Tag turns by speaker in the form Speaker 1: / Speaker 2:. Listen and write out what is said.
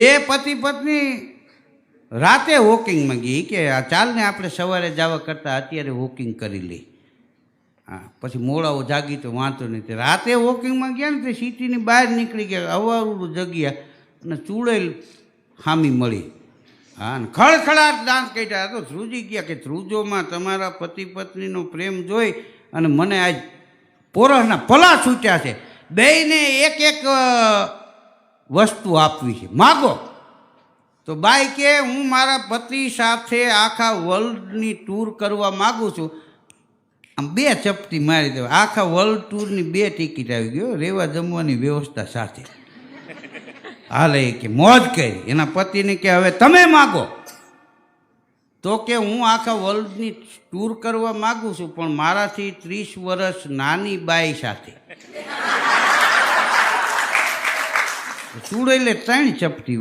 Speaker 1: એ પતિ પત્ની રાતે વોકિંગમાં ગઈ કે આ ચાલને આપણે સવારે જવા કરતાં અત્યારે વોકિંગ કરી લઈ. હા, પછી મોડાઓ જાગી તો વાંધો નહીં. રાતે વોકિંગમાં ગયા ને તે સિટીની બહાર નીકળી ગયા અવારું જગ્યા અને ચૂડેલ ખામી મળી. હા ને ખળખળાટ ડાન્સ કાઢ્યા. તો ધ્રુજી ગયા કે ધ્રુજોમાં તમારા પતિ પત્નીનો પ્રેમ જોઈ અને મને આજ પોરસના પલા છૂટ્યા છે. બેયને એક એક વસ્તુ આપવી છે. માગો. તો બાઈ કે, હું મારા પતિ સાથે આખા વર્લ્ડની ટૂર કરવા માગું છું. આમ બે ચપટી મારી દેવા. આખા વર્લ્ડ ટૂરની બે ટિકિટ આવી ગયો રહેવા જમવાની વ્યવસ્થા સાથે. હાલે કે મોજ કરી. એના પતિને કે, હવે તમે માગો. તો કે, હું આખા વર્લ્ડની ટૂર કરવા માગું છું, પણ મારાથી ત્રીસ વર્ષ નાની બાઈ સાથે. ચૂડેલે ત્રણ ચપટી